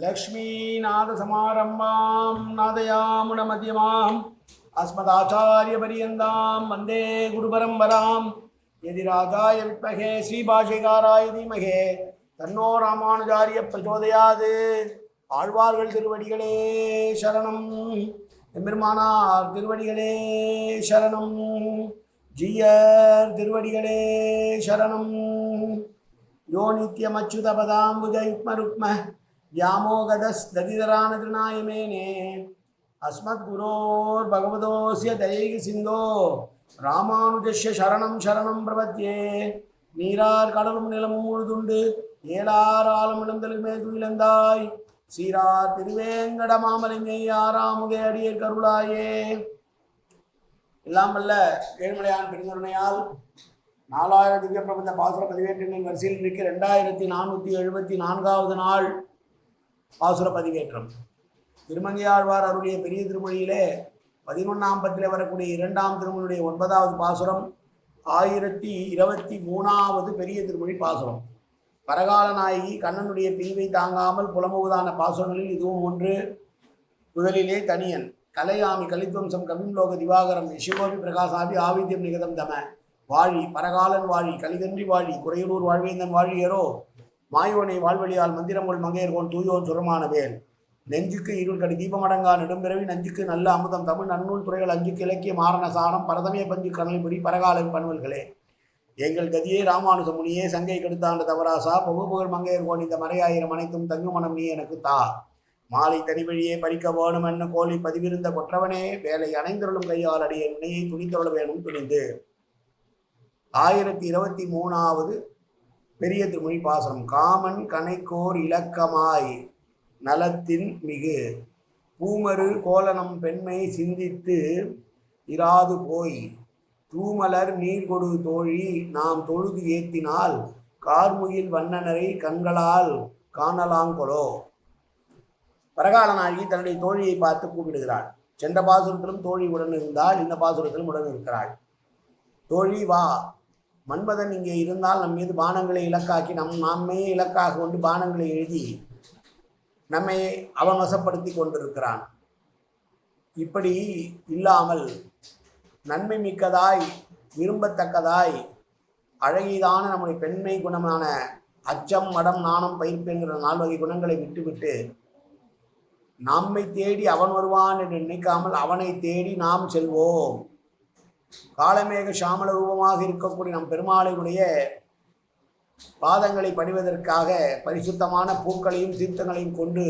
லக்ஷ்மீநாதசமாரம்பாம் நாதயாமுனமதியமாம் அஸ்மதாச்சாரியபரியந்தாம் வந்தே குருபரம்பராம். எதிராஜாய வித்மகே ஸ்ரீபாஷிகாராய தீமகே தன்னோ ராமானுஜாரிய பிரச்சோதையாது. ஆழ்வார்கள் திருவடிகளே சரணம். எம்பெருமானார் திருவடிகளே சரணம். ஜீயர் திருவடிகளே சரணம். யோ நித்யமச்சுதபதாம்புஜ யுக்ம ருக்ம व्यामोगदस्दधिधरानतृणायमेने अस्मद्गुरोर्भगवतोऽस्य दयैः सिन्धो ராமானுஜஸ்ய சரணம் சரணம் பிரபத்தியே நீரார் கடலும் நிலமும் முழுதுண்டு ஏலார் ஆலம் இழந்தலுமே துயிலந்தாய் சீரார் திருவேங்கட மாமலிங்கை ஆறாமுகை அடியர் கருளாயே எல்லாம் வல்ல ஏழ்மலையான் பெருங்கருணையால் நாலாயிரம் திவ்ய பிரபந்த பாசுர பதிவேற்றங்களின் வரிசையில் இருக்க ரெண்டாயிரத்தி நானூற்றி எழுபத்தி நான்காவது நாள் பாசுர பதிவேற்றம். திருமங்கையாழ்வார் அருடைய பெரிய திருமொழியிலே பதினொன்றாம் பத்தில் வரக்கூடிய இரண்டாம் திருமொழியுடைய ஒன்பதாவது பாசுரம் ஆயிரத்தி இருபத்தி மூணாவது பெரிய திருமொழி பாசுரம். பரகால நாயகி கண்ணனுடைய பிரிவை தாங்காமல் புலமுகுதான பாசுரங்களில் இதுவும் ஒன்று. முதலிலே தனியன் கலையாமி கலித்வம்சம் கவிம்லோக திவாகரம் சிவகோபி பிரகாசாபி ஆவித்யம் நிகதம் தம. வாழி பரகாலன் வாழி கலிதன்றி வாழி குறையூர் வாழ்வேந்தன் வாழியரோ மாயோனை வாழ்வழியால் மந்திரமுள் மங்கையர்கோன் தூயோன் சுரமான வேல். நெஞ்சுக்கு இருள் கடி தீபமடங்கா நெடும்பிறவி நஞ்சுக்கு நல்ல அமுதம் தமிழ் நன்னூல் துறைகள் அஞ்சுக்கு இலக்கிய மாரண சாரம் பரதமே பஞ்சு கணலிபுரி பரகாலம் பன்வல்களே. எங்கள் கதியே ராமானுஜ முனியே சங்கை கெடுத்தாண்ட தவராசா புகழ் மங்கையர்கோன் இந்த மறையாயிரம் அனைத்தும் தங்குமணம் நீ எனக்கு தா. மாலை தனிவழியே பறிக்க வேணும் என்ன கோழி பதிவிருந்த கொற்றவனே வேலை அணைந்தருளும் கையால் அடிய நினையை துணித்தருள வேணும் துணிந்து. ஆயிரத்தி இருபத்தி மூணாவது பெரிய திருமொழி பாசனம் காமன் கனைக்கோர் இலக்கமாய் நலத்தின் மிகு. பூமரு கோலனம் பெண்மை சிந்தித்து இராது போய். தூமலர் நீர் கொடு தோழி நாம் தொழுது ஏத்தினால் கார்முகில் வண்ணனரை கண்களால் காணலாங்கொலோ. பரகால நாயகி தன்னுடைய தோழியை பார்த்து கூப்பிடுகிறாள். சென்ற பாசுரத்திலும் தோழி உடன் இருந்தால் இந்த பாசுரத்திலும் உடன் இருக்கிறாள். தோழி வா மன்மதன் இங்கே இருந்தால் நம் மீது பானங்களை இலக்காக்கி நம் நாமே இலக்காக கொண்டு பானங்களை எழுதி நம்மை அவன் வசப்படுத்தி கொண்டிருக்கிறான். இப்படி இல்லாமல் நன்மை மிக்கதாய் விரும்பத்தக்கதாய் அழகிதான நம்முடைய பெண்மை குணமான அச்சம் மடம் நாணம் பயிர்ப்புங்கிற நால்வகை குணங்களை விட்டுவிட்டு நம்மை தேடி அவன் வருவான் என்று நினைக்காமல் அவனை தேடி நாம் செல்வோம். காலமேக சாமல ரூபமாக இருக்கக்கூடிய நம் பெருமாளினுடைய பாதங்களை பணிவதற்காக பரிசுத்தமான பூக்களையும் தீர்த்தங்களையும் கொண்டு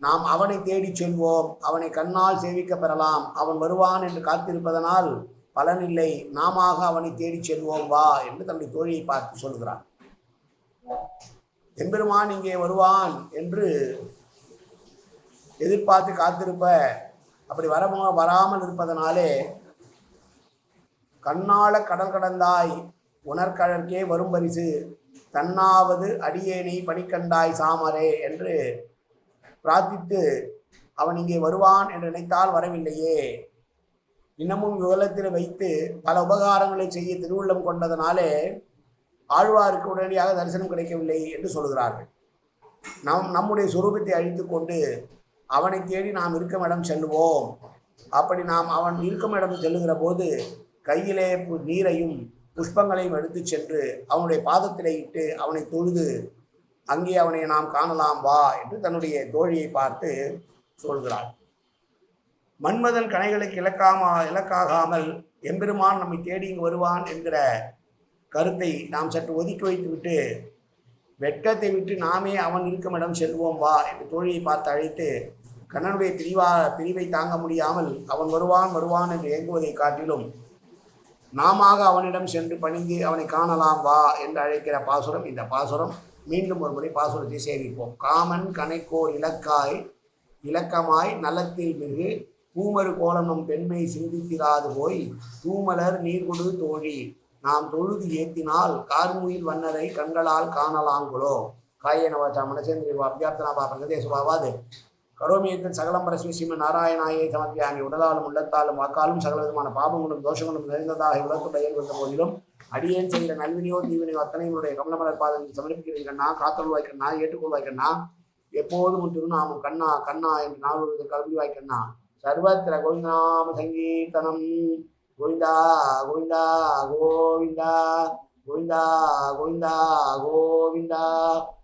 நாம் அவனை தேடி செல்வோம். அவனை கண்ணால் சேவிக்க பெறலாம். அவன் வருவான் என்று காத்திருப்பதனால் பலனில்லை. நாம அவனை தேடி செல்வோம். வா என்று தன்னுடைய தோழியை பார்த்து சொல்கிறான். எம்பெருமான் இங்கே வருவான் என்று எதிர்பார்த்து காத்திருப்ப அப்படி வர வராமல் இருப்பதனாலே கண்ணால கடல் கடந்தாய் உணர்கழற்கே வரும் பரிசு. தன்னாவது அடியேனை பணிக்கண்டாய் சாமரே என்று பிரார்த்தித்து அவன் இங்கே வருவான் என்று நினைத்தால் வரவில்லையே. இன்னமும் விவலத்தில் வைத்து பல உபகாரங்களை செய்ய திருவுள்ளம் கொண்டதனாலே ஆழ்வாருக்கு உடனடியாக தரிசனம் கிடைக்கவில்லை என்று சொல்கிறார்கள். நம் நம்முடைய சுரூபத்தை அழித்து கொண்டு அவனை தேடி நாம் இருக்கும் இடம் செல்லுவோம். அப்படி நாம் அவன் இருக்கும் இடம் செல்லுகிற போது கையிலே பு- நீரையும் புஷ்பங்களையும் எடுத்து சென்று அவனுடைய பாதத்திலே இட்டு அவனை தொழுது அங்கே அவனை நாம் காணலாம் வா என்று தன்னுடைய தோழியை பார்த்து சொல்கிறாள். மன்மதன் கணைகளுக்கு இலக்காமா இலக்காகாமல் எம்பெருமான் நம்மை தேடி இங்கு வருவான் என்கிற கருத்தை நாம் சற்று ஒதுக்கி வைத்துவிட்டு வெட்கத்தை விட்டு நாமே அவன் இருக்கும் இடம் செல்வோம் வா என்று தோழியை பார்த்து அழைத்து கண்ணனுடைய பிரிவா பிரிவை தாங்க முடியாமல் அவன் வருவான் வருவான் என்று ஏங்குவதை காட்டிலும் நாம அவனிடம் சென்று பணிந்து அவனை காணலாம் வா என்று அழைக்கிற பாசுரம் இந்த பாசுரம் மீண்டும் ஒரு முறை பாசுரத்தை சேமிப்போம் காமன் கனைக்கோர் இலக்காய் இலக்கமாய் நலத்தில் மிகு பூமரு கோலமும் பெண்மை சிந்தித்திராது போய் தூமலர் நீர்கொடு தோழி நாம் தொழுது ஏத்தினால் கார்முயில் வண்ணரை கண்களால் காணலாங்குளோ. காயனவாச்சா மனசேந்திரி அபியார்த்தனா பாபகதே சுபாவாது கரோமியத்தின் சகலம் பரஸ்மி ஸ்ரீமன் நாராயணாயை சமர்ப்பியாமி உடலாலும் உள்ளத்தாலும் வாக்காலும் சகல விதமான பாபங்களும் தோஷங்களும் நிறைந்ததாக உலகத்துடைய இயல் போதிலும் அடியேன் செய்கிற நல்வினியோ தீவினையோ அத்தனைகளுடைய கமலமலர் பாதங்கள் சமர்ப்பிக்கிறேன் கண்ணா. காத்தொழுவாய் கண்ணா ஏற்றுக்கொள்வாய் கண்ணா. எப்போதும் திருநாமம் கண்ணா கண்ணா என்று நாள் கல்விவாய் கண்ணா. சர்வத்திர கோவிந்தநாம சங்கீர்த்தனம். கோவிந்தா கோவிந்தா கோவிந்தா. கோவிந்தா கோவிந்தா கோவிந்தா.